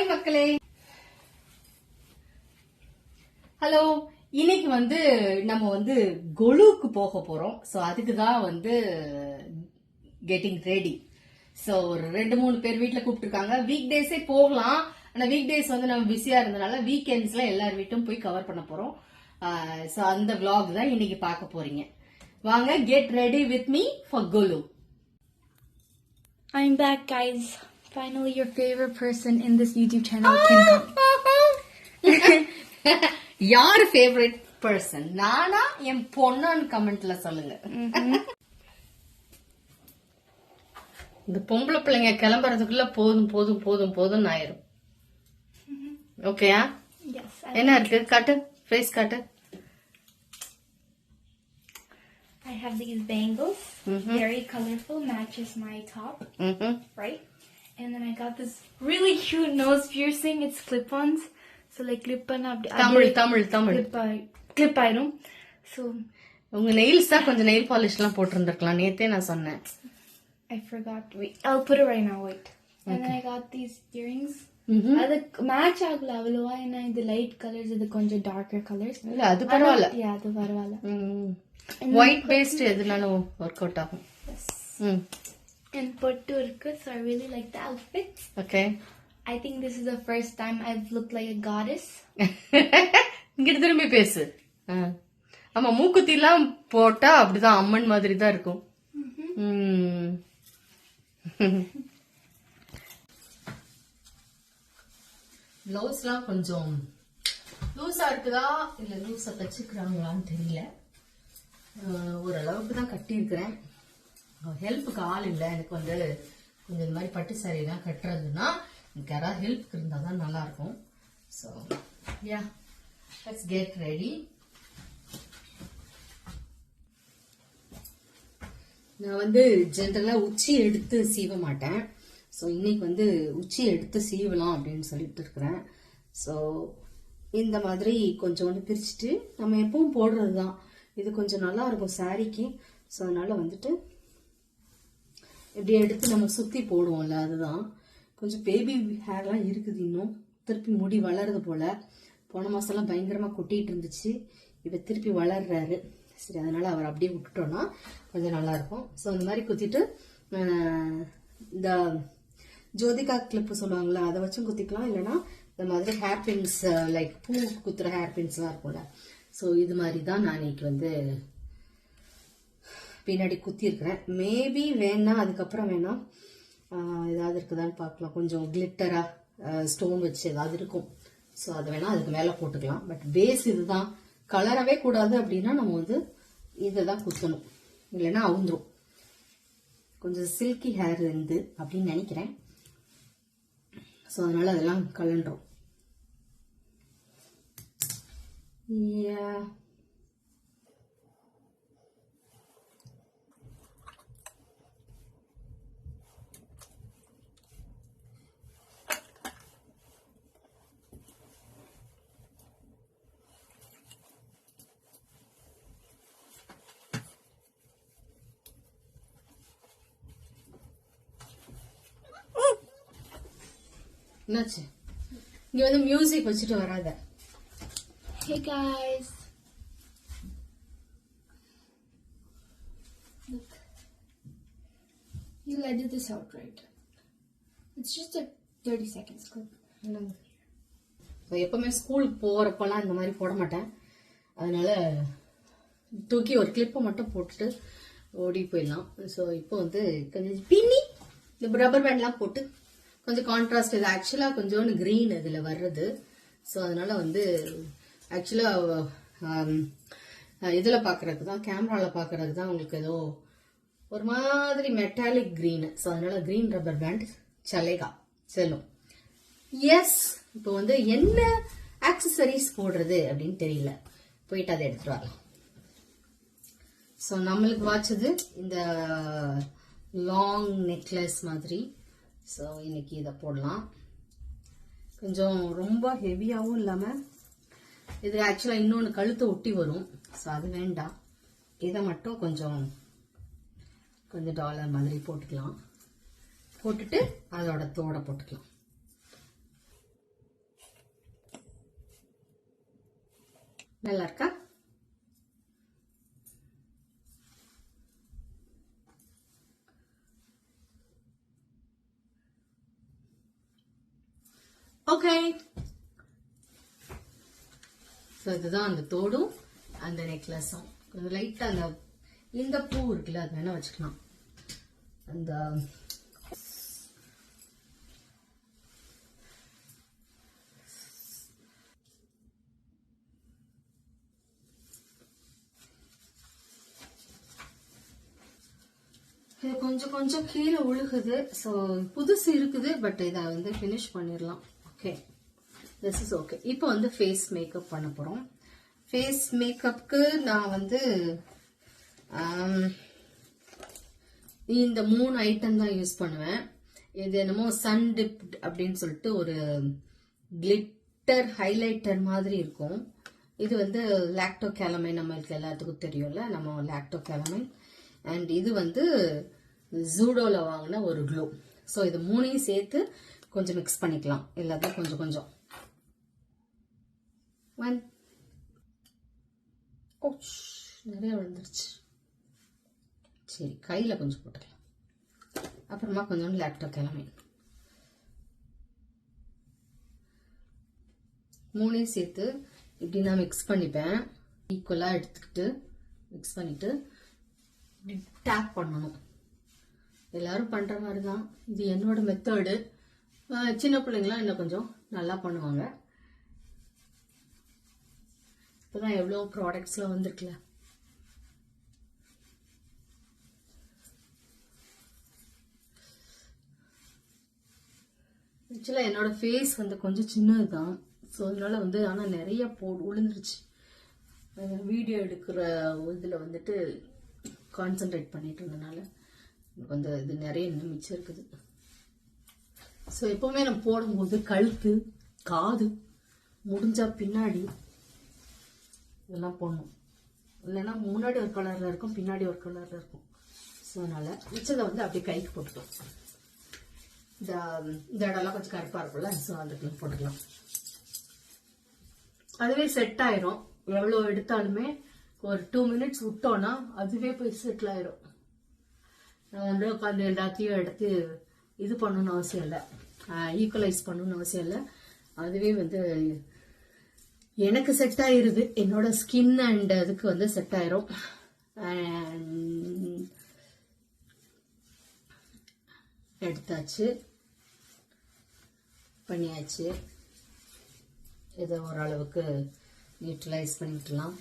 Hi மக்களே. Hello இன்னைக்கு வந்து நம்ம வந்து கொலுக்கு போக போறோம். ஸோ அதுக்கு தான் வந்து கெட்டிங் ரெடி ஸோ ஒரு ரெண்டு மூணு பேர் வீட்டில் கூப்பிட்டுருக்காங்க. வீக் டேஸே போகலாம். ஆனால் வீக் டேஸ் வந்து நம்ம பிஸியாக இருந்தனால வீக்கெண்ட்ஸ்ல எல்லார் வீட்டும் போய் கவர் பண்ண போறோம். ஸோ அந்த விளாக் தான் இன்னைக்கு பார்க்க போறீங்க. வாங்க get ready with me for Golu. I'm back guys Finally, your favorite person in this YouTube channel can come. யார் ஃபேவரட் பர்சன் நானா என் பொண்ணான்னு கமெண்ட்ல சொல்லுங்க இந்த பொம்பளை பிள்ளைங்க கிளம்புறதுக்குள்ள போதும் போதும் போதும் போதும் ஆயிரும் ஓகேயா Yes. I, என்ன இருக்கு காட்டு ஃபேஸ் காட்டு I have these bangles. Mhm. Very colorful, matches my top, ம்ஹும். right? And then I got this really cute nose piercing. It's clip-ons. So like clip on up. Tamil Tamil Tamil Clip, clip item. So உங்க nails தான் கொஞ்சம் nail polish எல்லாம் போட்டிருந்திருக்கலாம் நேத்தே நான் சொன்னேன் I forgot. Wait, I'll put it right now. Wait. And then I got these earrings. ம்ஹும். அது match ஆகல அவ்வளவா ஏன்னா இது லைட் கலர்ஸ் இது கொஞ்சம் டார்க்கர் கலர்ஸ் இல்ல அது பரவாயில்ல அது பரவாயில்ல ஒயிட் பேஸ்ட் எதுனாலும் ஒர்க் அவுட் ஆகும் ம் And பொட்டு இருக்கு so I really like the outfit. Okay I think this is the first time I've looked like a goddess. இங்கிட்டு திரும்பி பேசு. ஆமா மூக்குத்தி எல்லாம் போட்டா அப்படிதான் அம்மன் மாதிரி தான் இருக்கும். பிளவுஸ்லாம் கொஞ்சம் லூஸா இருக்குதா இல்ல லூஸா தச்சுக்கிறாங்களான்னு தெரியல ஓரளவுக்கு தான் கட்டியிருக்கிறேன் ஹெல்ப்புக்கு ஆள் இல்லை. எனக்கு வந்து கொஞ்சம் இந்த மாதிரி பட்டு சாரியெல்லாம் கட்டுறதுன்னா எனக்கு யாராவது ஹெல்ப் இருந்தால் தான் நல்லாயிருக்கும். So yeah let's get ready நான் வந்து ஜென்ரலாக உச்சி எடுத்து சீவ மாட்டேன். ஸோ இன்னைக்கு வந்து உச்சி எடுத்து சீவலாம் அப்படின்னு சொல்லிட்டு இருக்கிறேன். ஸோ இந்த மாதிரி கொஞ்சோண்டு பிரிச்சுட்டு நம்ம எப்பவும் போடுறது தான் இது கொஞ்சம் நல்லா இருக்கும் சாரிக்கு. ஸோ அதனால் வந்துட்டு இப்படி எடுத்து நம்ம சுற்றி போடுவோம்ல அதுதான். கொஞ்சம் பேபி ஹேர்லாம் இருக்குது இன்னும். திருப்பி முடி வளருது போல். போன மாதம்லாம் பயங்கரமாக கொட்டிகிட்டு இருந்துச்சு. இப்போ திருப்பி வளர்றாரு. சரி அதனால் அவர் அப்படியே விட்டுட்டோன்னா கொஞ்சம் நல்லாயிருக்கும் ஸோ இந்த மாதிரி குத்திட்டு இந்த ஜோதிகா கிளிப்பு சொல்லுவாங்கல்ல அதை வச்சும் குத்திக்கலாம். இல்லைன்னா இந்த மாதிரி ஹேர் பின்ஸ் லைக் பூ குத்துற ஹேர் பின்ஸ்லாம் இருக்கும்ல. ஸோ இது மாதிரி தான் நான் இன்னைக்கு வந்து பின்னாடி குத்திருக்கிறேன் மேபி வேணா அதுக்கப்புறம் வேணா ஏதாவது இருக்குதான்னு பார்க்கலாம். கொஞ்சம் கிளிட்டராக ஸ்டோன் வச்சு ஏதாவது இருக்கும். ஸோ அதை வேணால் அதுக்கு மேலே போட்டுக்கலாம். பட் பேஸ் இதுதான். கலரவே கூடாது அப்படின்னா நம்ம வந்து இதை தான் குத்தணும். இல்லைன்னா அவுந்துரும். கொஞ்சம் சில்கி ஹேர் இருந்து அப்படின்னு நினைக்கிறேன். ஸோ அதனால் அதெல்லாம் கலண்டுரும் Yeah. என்னாச்சு இங்க வந்து மியூசிக் வச்சுட்டு வராத Hey guys. Look. You'll edit this out, right? It's just a 30 seconds clip. எப்பவுமே ஸ்கூலுக்கு போறப்பெல்லாம் இந்த மாதிரி போட மாட்டேன் அதனால தூக்கி ஒரு கிளிப்பை மட்டும் போட்டுட்டு ஓடி போயிடலாம் ஸோ இப்போ வந்து கொஞ்சம் பின்னி இந்த ரப்பர் பேண்ட்லாம் போட்டு கொஞ்சம் கான்ட்ராஸ்ட் இது ஆக்சுவலாக கொஞ்சோண்டு க்ரீன் இதில் வர்றது. ஸோ அதனால் வந்து ஆக்சுவலாக um, இதில் பார்க்குறதுக்கு தான் கேமராவில் பார்க்குறதுக்கு தான் உங்களுக்கு ஏதோ ஒரு மாதிரி மெட்டாலிக் க்ரீனு ஸோ அதனால் க்ரீன் ரப்பர் பேண்ட் சலேகா செல்லும். எஸ் இப்போ வந்து என்ன ஆக்சசரிஸ் போடுறது அப்படின்னு தெரியல. போயிட்டு அதை எடுத்துட்டு வரலாம். ஸோ நம்மளுக்கு வாட்சது இந்த லாங் நெக்லஸ் மாதிரி. ஸோ இன்றைக்கி இதை போடலாம். கொஞ்சம் ரொம்ப ஹெவியாகவும் இல்லாமல் இது ஆக்சுவலாக இன்னொன்று கழுத்து ஒட்டி வரும். ஸோ அது வேண்டாம். இதை மட்டும் கொஞ்சம் கொஞ்சம் டாலர் மாதிரி போட்டுக்கலாம். போட்டுட்டு அதோட தோடை போட்டுக்கலாம். நல்லா இருக்கா? ஓகே ஸோ இதுதான் அந்த தோடும் அந்த நெக்லஸும் கொஞ்சம் லைட்டாக அந்த இந்த பூ இருக்குல்ல அது வேணால் வச்சுக்கலாம். அந்த இது கொஞ்சம் கொஞ்சம் கீழே உழுகுது. ஸோ புதுசு இருக்குது பட் இதை வந்து ஃபினிஷ் பண்ணிடலாம். ஓகே திஸ் இஸ் ஓகே இப்போ வந்து ஃபேஸ் மேக்கப் பண்ண போகிறோம் ஃபேஸ் மேக்கப்புக்கு நான் வந்து um, இந்த மூணு ஐட்டம் தான் யூஸ் பண்ணுவேன். இது என்னமோ சன் டிப் அப்படின்னு சொல்லிட்டு ஒரு கிளிட்டர் ஹைலைட்டர் மாதிரி இருக்கும். இது வந்து லாக்டோ கேலமை நம்மளுக்கு எல்லாத்துக்கும் தெரியும்ல நம்ம லாக்டோ கேலமை அண்ட் இது வந்து ஜூடோவில் வாங்கின ஒரு க்ளோ ஸோ இது மூணையும் சேர்த்து கொஞ்சம் மிக்ஸ் பண்ணிக்கலாம். எல்லாத்தையும் கொஞ்சம் கொஞ்சம். ஒன் ஓச் நிறைய விழுந்துருச்சு சரி கையில் கொஞ்சம் போட்டுக்கலாம். அப்புறமா கொஞ்சம் லேப்டாப் கிளம்பி. மூணையும் சேர்த்து இப்படி நான் மிக்ஸ் பண்ணிப்பேன். ஈக்குவலாக எடுத்துக்கிட்டு மிக்ஸ் பண்ணிவிட்டு இப்படி டேப் பண்ணணும். எல்லாரும் பண்ணுற மாதிரி தான் இது என்னோட மெத்தடு சின்ன பிள்ளைங்களாம் இன்னும் கொஞ்சம் நல்லா பண்ணுவாங்க. இப்போதான் எவ்வளோ ப்ராடக்ட்ஸ்லாம் வந்திருக்குல்ல ஆக்சுவலாக என்னோடய ஃபேஸ் வந்து கொஞ்சம் சின்னது தான் ஸோ அதனால் வந்து ஆனால் நிறைய போ விழுந்துருச்சு வீடியோ எடுக்கிற இதில் வந்துட்டு கான்சென்ட்ரேட் பண்ணிட்டு இருந்தனால எனக்கு வந்து இது நிறைய இன்னும் மிச்சம் இருக்குது. ஸோ எப்போவுமே நம்ம போடும்போது கழுத்து காது முடிஞ்சா பின்னாடி இதெல்லாம் போடணும். இல்லைன்னா முன்னாடி ஒரு கலரில் இருக்கும் பின்னாடி ஒரு கலரில் இருக்கும். ஸோ அதனால் மிச்சத்தை வந்து அப்படியே கைக்கு போட்டுட்டோம். இந்த இந்த இடம்லாம் கொஞ்சம் கருப்பாக இருக்கும்ல ஸோ அதுக்கு போட்டுக்கலாம். அதுவே செட் ஆயிரும். எவ்வளோ எடுத்தாலுமே ஒரு டூ மினிட்ஸ் விட்டோன்னா அதுவே போய் செட்டில் ஆயிரும். நான் வந்து உட்காந்து எல்லாத்தையும் எடுத்து இது பண்ணணும்னு அவசியம் இல்லை. ஈக்குவலைஸ் பண்ணணும்னு அவசியம் இல்லை. அதுவே வந்து எனக்கு செட் ஆயிருது. என்னோட ஸ்கின் அண்ட் அதுக்கு வந்து செட் ஆயிரும். எடுத்தாச்சு. பண்ணியாச்சு. இதை ஓரளவுக்கு யூட்டிலைஸ் பண்ணிக்கலாம்.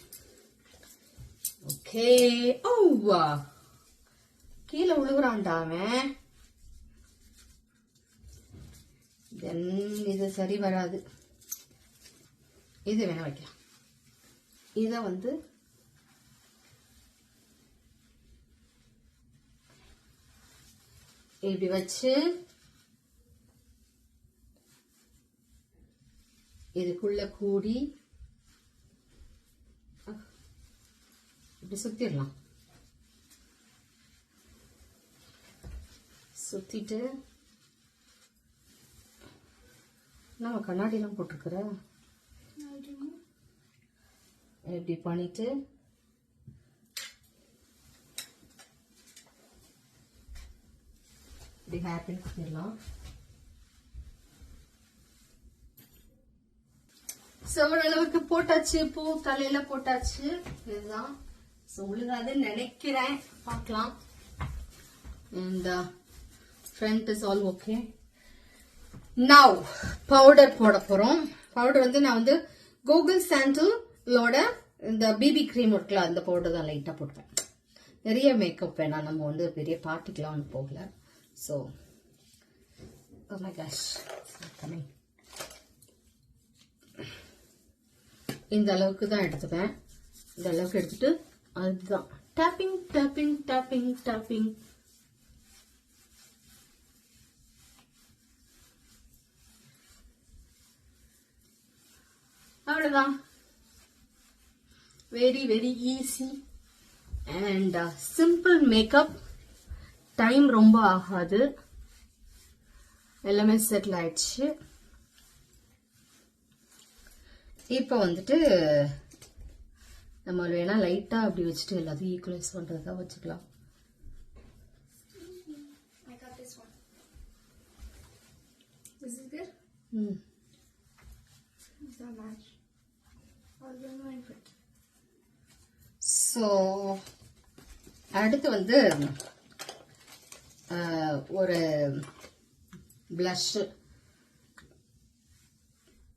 ஓகே ஓவா கீழே விழுகுறான்டா தென் இது சரி வராது. இது வேணா வைக்கலாம். இதை வந்து இப்படி வச்சு இதுக்குள்ள கூடி இப்படி சுத்திடலாம். சுத்திட்டு நம்ம கண்ணாடிலாம் போட்டிருக்கிற? இப்படி பண்ணிட்டு? இப்படி ஹேர் பண்ணிடலாம். செவ்வளவுக்கு போட்டாச்சு பூ தலையில போட்டாச்சு. இதுதான். ஸோ நினைக்கிறேன். பார்க்கலாம். இந்த front is all okay now powder போட போறோம். பவுடர் வந்து நான் வந்து கூகுள் சாண்டிலோட இந்த பிபி க்ரீம் இருக்குல்ல அந்த பவுடர் தான் லைட்டாக போடுவேன் நிறைய மேக்கப் வேணாம் நம்ம வந்து பெரிய பார்ட்டிக்கெலாம் வந்து போகல. ஸோ கேஷ் oh இந்த அளவுக்கு தான் எடுத்துப்பேன். இந்த அளவுக்கு எடுத்துட்டு அதுதான். டேப்பிங் டேப்பிங் டேப்பிங் டேப்பிங் அவ்வளோதான் very very easy and simple makeup time ரொம்ப ஆகாது. எல்லாமே செட்டில் ஆயிடுச்சு. இப்போ வந்துட்டு நம்ம வேணா லைட்டா அப்படி வச்சுட்டு எல்லாத்தையும் ஈக்குவலைஸ் பண்றதுக்காக வச்சுக்கலாம். Is good? ம். Does that match? I'll do mine first. So அடுத்து வந்து ஒரு ப்ளஷ்ஷு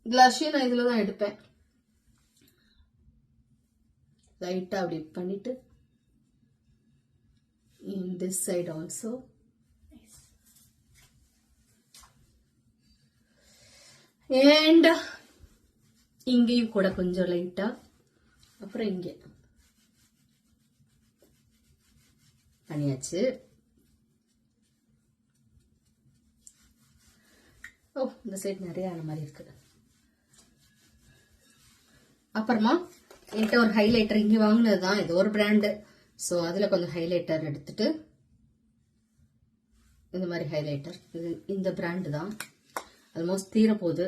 ப்ளஷ்ஷு நான் இதில் தான் எடுப்பேன் லைட்டாக அப்படி பண்ணிட்டு in this side also Nice. இங்கேயும் கூட கொஞ்சம் லைட்டா. அப்புறம் இங்கே. பண்ணியாச்சு. ஓ இந்த சைடு நிறைய ஆன மாதிரி இருக்கு. அப்புறமா என்கிட்ட ஒரு ஹைலைட்டர் இங்கே வாங்கினது தான் இது ஒரு பிராண்டு ஸோ அதில் கொஞ்சம் ஹைலைட்டர் எடுத்துட்டு இந்த மாதிரி ஹைலைட்டர் இது இந்த பிராண்டு தான். ஆல்மோஸ்ட் தீரப்போகுது.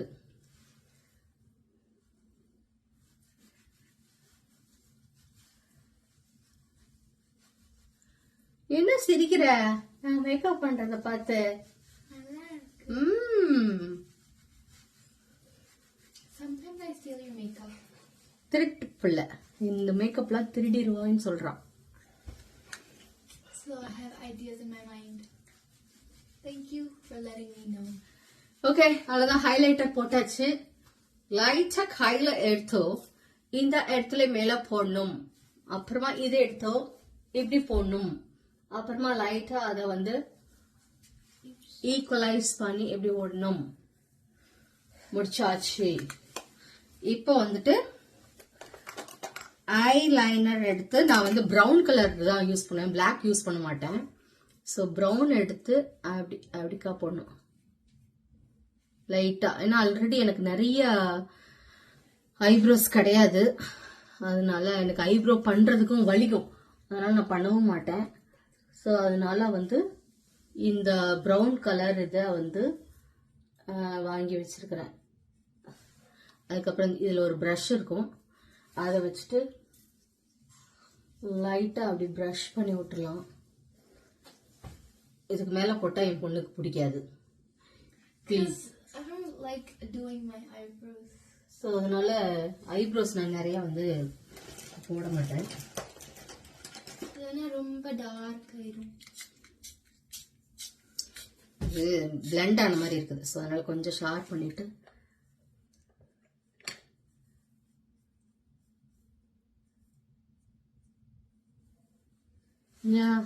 என்ன சிரிக்கிற நான் மேக்கப் பண்றத பார்த்து. ம். திருட்டு பிள்ளை இந்த மேக்கப்லாம் திருடிடுவான்னு சொல்றான் So I have ideas in my mind. Thank you for letting me know. Okay அவ்வளவுதான் ஹைலைட்டர் போட்டாச்சு லைட்டா கையில எடுத்தோ இந்த இடத்துல மேல போடணும் அப்புறமா இது எடுத்தோ இப்படி போடணும் அப்புறமா லைட்டா அதை வந்து ஈக்குவலைஸ் பண்ணி எப்படி ஓடணும்? முடிச்சாச்சு. இப்போ வந்துட்டு ஐ லைனர் எடுத்து நான் வந்து ப்ரௌன் கலர் தான் யூஸ் பண்ணுவேன். பிளாக் யூஸ் பண்ண மாட்டேன். ஸோ ப்ரௌன் எடுத்து அப்படி அப்படிக்கா போடணும். லைட்டாக ஏன்னா ஆல்ரெடி எனக்கு நிறைய ஐப்ரோஸ் கிடையாது. அதனால எனக்கு ஐப்ரோ பண்ணுறதுக்கும் வலிக்கும். அதனால நான் பண்ணவும் மாட்டேன். ஸோ அதனால வந்து இந்த ப்ரௌன் கலர் இதை வந்து வாங்கி வச்சிருக்கிறேன். அதுக்கப்புறம் இதில் ஒரு ப்ரஷ் இருக்கும். அதை வச்சுட்டு லைட்டாக அப்படி ப்ரஷ் பண்ணி விட்டுறலாம். இதுக்கு மேலே போட்டால் என் பொண்ணுக்கு பிடிக்காது. Please like doing my eyebrows. So அதனால ஐப்ரோஸ் நான் நிறைய வந்து போட மாட்டேன். இல்லைன்னா ரொம்ப டார்க் ஆயிரும். இது பிளெண்ட் ஆன மாதிரி இருக்குது. ஸோ அதனால கொஞ்சம் ஷார்ப் பண்ணிட்டு. Yeah.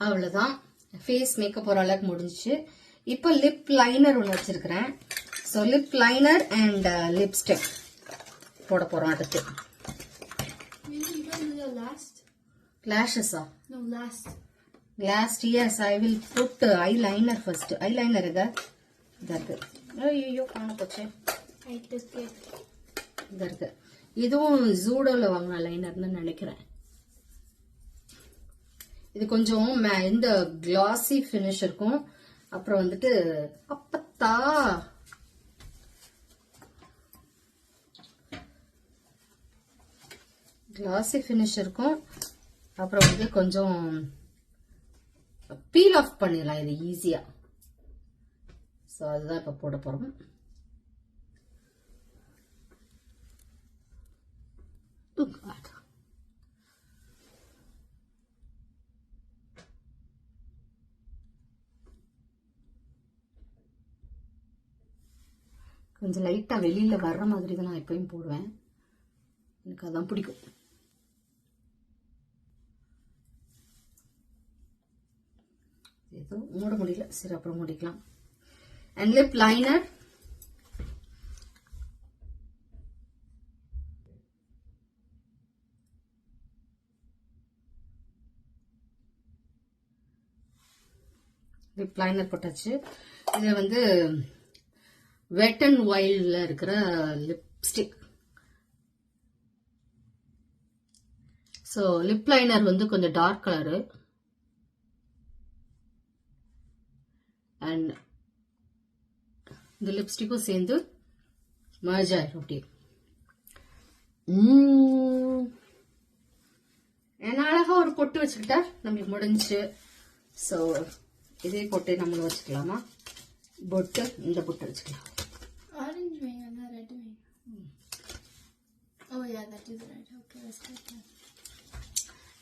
அவ்வளவுதான். ஃபேஸ் மேக்கப் ஒரு அளவுக்கு முடிஞ்சுச்சு. இப்போ லிப் லைனர் ஒன்று வச்சிருக்கிறேன். So lip liner and lipstick போட போறோம் அடுத்து Maybe you don't do the last? லேஷஸா No, last. Last years I will put eye liner first eye liner இதா இதா இருக்கு. ஐயோ காண போச்சு. I took it. இதா இருக்கு. இதுவும் ஜூடோல வாங்கின லைனர்னு நினைக்கிறேன். இது கொஞ்சம் இந்த கிளாசி ஃபினிஷ் இருக்கும். அப்புறம் வந்துட்டு அப்பத்தா! கிளாசி ஃபினிஷ் இருக்கும். அப்புறம் வந்து கொஞ்சம் பீல் ஆஃப் பண்ணிடலாம் இது ஈஸியாக ஸோ அதுதான் இப்போ போட போகிறோம் கொஞ்சம் லைட்டாக வெளியில் வர்ற மாதிரி தான் நான் எப்பயும் போடுவேன். எனக்கு அதான் பிடிக்கும். இப்போ மூட முடியல. சரி அப்புறம் மூடிக்கலாம். And lip liner lip liner போட்டாச்சு. இது வந்து வெட் அண்ட் ஒயில்ட்ல இருக்கிற லிப்ஸ்டிக் ஸோ லிப் லைனர் வந்து கொஞ்சம் டார்க் கலரு அண்ட் இந்த லிப்ஸ்டிக்கும் சேர்ந்து மர்ஜ் ஆயிரும் அப்படியே. என்ன அழகா ஒரு பொட்டு வச்சுக்கிட்டா நம்மளுக்கு முடிஞ்சு ஸோ இதே பொட்டு நம்மளும் வச்சுக்கலாமா பொட்டு இந்த பொட்டு வச்சுக்கலாம் that.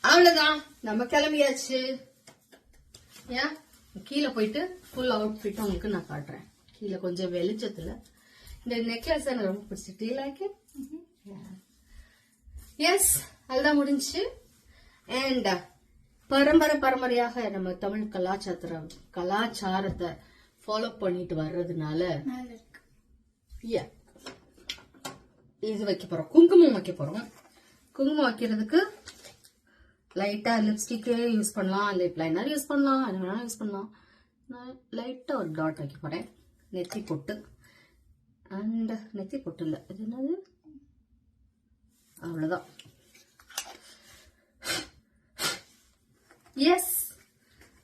அவ்வளவுதான். நம்ம கிளம்பியாச்சு. ஏன் கீழே போயிட்டு ஃபுல் அவுட்ஃபிட் உங்களுக்கு நான் காட்டுறேன். கீழே கொஞ்சம் வெளிச்சத்துல. இந்த நெக்லஸ் எனக்கு ரொம்ப பிடிச்சிட்டு லைக் எஸ் அதுதான் முடிஞ்சு அண்ட் பரம்பரை பரம்பரையாக நம்ம தமிழ் கலாச்சார கலாச்சாரத்தை ஃபாலோ பண்ணிட்டு வர்றதுனால. இது வைக்க போறோம். குங்குமம் வைக்க போறோம். குங்குமம் வைக்கிறதுக்கு லைட்டா லிப்ஸ்டிக்கு யூஸ் பண்ணலாம். லிப் லைனர் யூஸ் பண்ணலாம். என்ன வேணாலும் யூஸ் பண்ணலாம். நான் லைட்டா ஒரு டாட் வைக்க போறேன். நெத்தி பொட்டு. அண்ட் நெத்தி பொட்டு இல்ல. இது என்னது? அவ்வளவுதான். எஸ்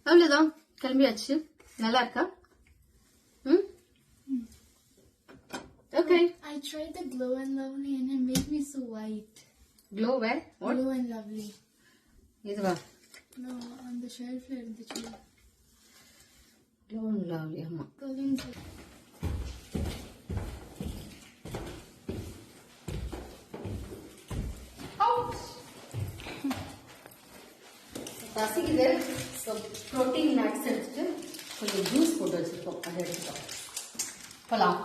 அவ்வளவுதான். கிளம்பியாச்சு. நல்லா இருக்கா? ம்? Okay I tried the glow and lovely and it made me so white. Glow where what Glow and lovely. இதுவா in the chair. Glow lovely ஆமா. பசிக்குது. ஸோ ப்ரோட்டீன் நட்ஸ் எடுத்துட்டு கொஞ்சம் ஜூஸ் போட்டு வச்சிருக்கோம். அதை எடுத்துட்டோம். போலாம்.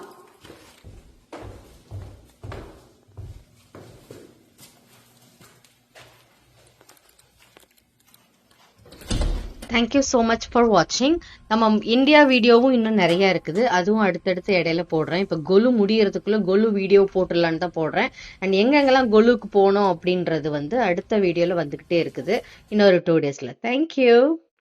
தேங்க்யூ ஸோ மச் ஃபார் வாட்சிங் நம்ம இந்தியா வீடியோவும் இன்னும் நிறைய இருக்குது. அதுவும் அடுத்தடுத்து இடையில போடுறேன். இப்போ கொலு முடியறதுக்குள்ள கொலு வீடியோ போட்டுடலான்னு தான் போடுறேன். அண்ட் எங்கெங்கெல்லாம் கொலுக்கு போனோம் அப்படின்றது வந்து அடுத்த வீடியோவில் வந்துக்கிட்டே இருக்குது. இன்னொரு டூ டேஸில் தேங்க்யூ